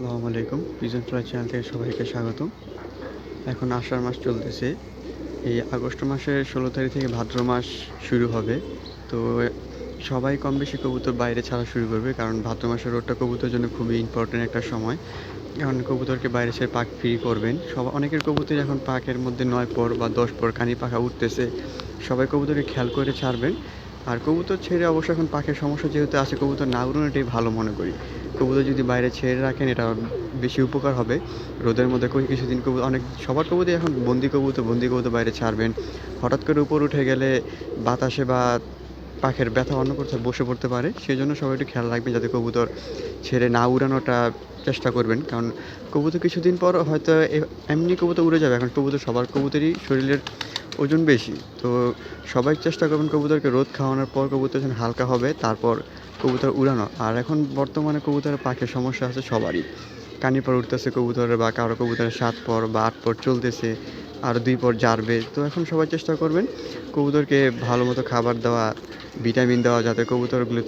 আসসালামু আলাইকুম। Pigeon fly channel থেকে সবাইকে স্বাগত এখন আষাঢ় মাস চলতেছে। এই আগস্ট মাসের ষোলো তারিখ থেকে ভাদ্র মাস শুরু হবে। তো সবাই কম বেশি কবুতর বাইরে ছাড়া শুরু করবে, কারণ ভাদ্র মাসের রোডটা কবুতরের জন্য খুবই ইম্পর্টেন্ট একটা সময়। এখন কবুতরকে বাইরে ছেড়ে পাক ফ্রি করবেন। সব, অনেকের কবুতর এখন পাকের মধ্যে নয় পর বা দশ পর কানি পাখা উঠতেছে। সবাই কবুতরকে খেয়াল করে ছাড়বেন। আর কবুতর ছেড়ে অবশ্য এখন পাখির সমস্যা যেহেতু আছে, কবুতর না উড়ানোটাই ভালো মনে করি। কবুতর যদি বাইরে ছেড়ে রাখেন, এটা বেশি উপকার হবে। রোদের মধ্যে কিছুদিন কবুতর অনেক সবার কবুতর এখন বন্দি কবুতর বন্দি কবুতর বাইরে ছাড়বেন। হঠাৎ করে উপর উঠে গেলে বাতাসে বা পাখের ব্যথা অন্য কোথাও বসে পড়তে পারে। সেই জন্য সবাই একটু খেয়াল রাখবেন যাতে কবুতর ছেড়ে না উড়ানোটা চেষ্টা করবেন। কারণ কবুতর কিছুদিন পর হয়তো এমনি কবুতর উড়ে যাবে। এখন কবুতর সবার কবুতরই শরীরের ওজন বেশি। তো সবাই চেষ্টা করবেন কবুতরকে রোদ খাওয়ানোর পর কবুতর যখন হালকা হবে। তারপর কবুতর উড়ানো। আর এখন বর্তমানে কবুতরের পাখির সমস্যা আছে সবারই। কানি পর উঠতেছে কবুতরের বা কারও কবুতরের সাত পর বা আট পর চলতেছে, আর দুই পর জারবে তো এখন সবাই চেষ্টা করবেন কবুতরকে ভালো মতো খাবার দেওয়া, ভিটামিন দেওয়া, যাতে কবুতরগুলো,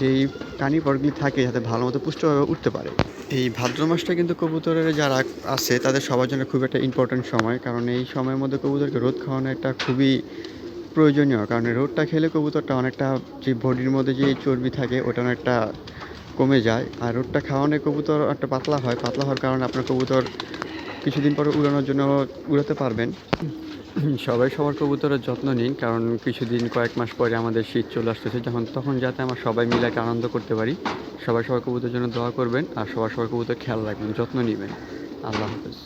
যেই কানি পরগুলি থাকে, যাতে ভালো মতো পুষ্টভাবে উঠতে পারে। এই ভাদ্র মাসটা কিন্তু কবুতরের যারা আছে, তাদের সবার জন্য খুব একটা ইম্পর্টেন্ট সময়। কারণ এই সময়ের মধ্যে কবুতরকে রোদ খাওয়ানো একটা খুবই প্রয়োজনীয়, কারণ রোদটা খেলে কবুতরটা অনেকটা যে বডির মধ্যে যে চর্বি থাকে ওটা অনেকটা কমে যায়। আর রোদটা খাওয়ানো কবুতর একটা পাতলা হয়। পাতলা হওয়ার কারণে আপনার কবুতর কিছুদিন পরে উড়ানোর জন্য উড়াতে পারবেন। সবাই সবার কবুতরের যত্ন নিন, কারণ কিছুদিন, কয়েক মাস পরে আমাদের শীত চলে আসতেছে। যখন তখন যাতে আমরা সবাই মিলে একটা আনন্দ করতে পারি। সবাই সবার কবুতরের জন্য দোয়া করবেন আর সবার সবার কবুতর খেয়াল রাখবেন, যত্ন নেবেন। আল্লাহ হাফেজ।